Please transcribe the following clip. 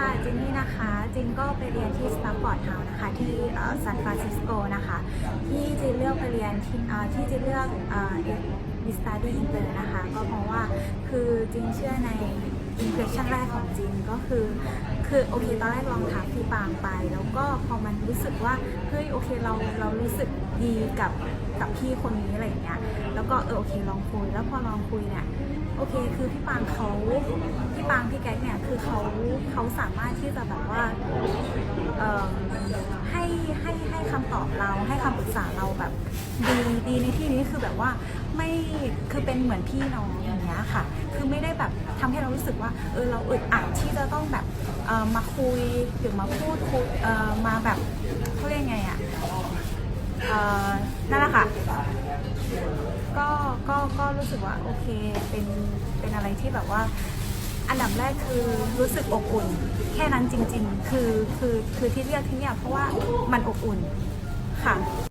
ค่ะจินนี่นะคะจินก็ไปเรียนที่สตาร์ฟอร์ดเฮาส์นะคะที่ซานฟรานซิสโกนะคะที่จินเลือกไปเรียนที่ที่จินเลือกมิสตาร์ดี้อินเตอร์นะคะ ก็เพราะว่าคือจินเชื่อในอิมเพรสชันแรกของจินก็คือ คือโอเคตอนแรกลองถามพี่ปางไป แล้วก็พอมันรู้สึกว่าเฮ้ยโอเคเราเรารู้สึกดีกับกับพี่คนนี้อะไรอย่างเงี้ยแล้วก็เออโอเคลองคุยแล้วพอลองคุยเนี่ยโอเคคือพี่ปางเขาพี่ปางพี่แก๊กเนี่ยคือเขาเขาสามารถที่จะแบบว่าเอ่อให้ให้ให้คำตอบเราให้คำปรึกษาเราแบบดีดีในที่นี้คือแบบว่าไม่ คือเป็นเหมือนพี่น้องอย่างเงี้ยค่ะ คือไม่ได้แบบทำให้เรารู้สึกว่าเออเราอึดอัดที่จะต้องแบบมาคุยหรือมาพูดคุยมาแบบเขาเรียกไงอะเอ่อนั่นแหละค่ะก็ก็ก็รู้สึกว่าโอเคเป็นเป็นอะไรที่แบบว่าอันดับแรกคือรู้สึกอบอุ่น แค่นั้นจริง ๆ คือคือคือที่เลือกที่เนี่ยเพราะว่ามันอบอุ่นค่ะ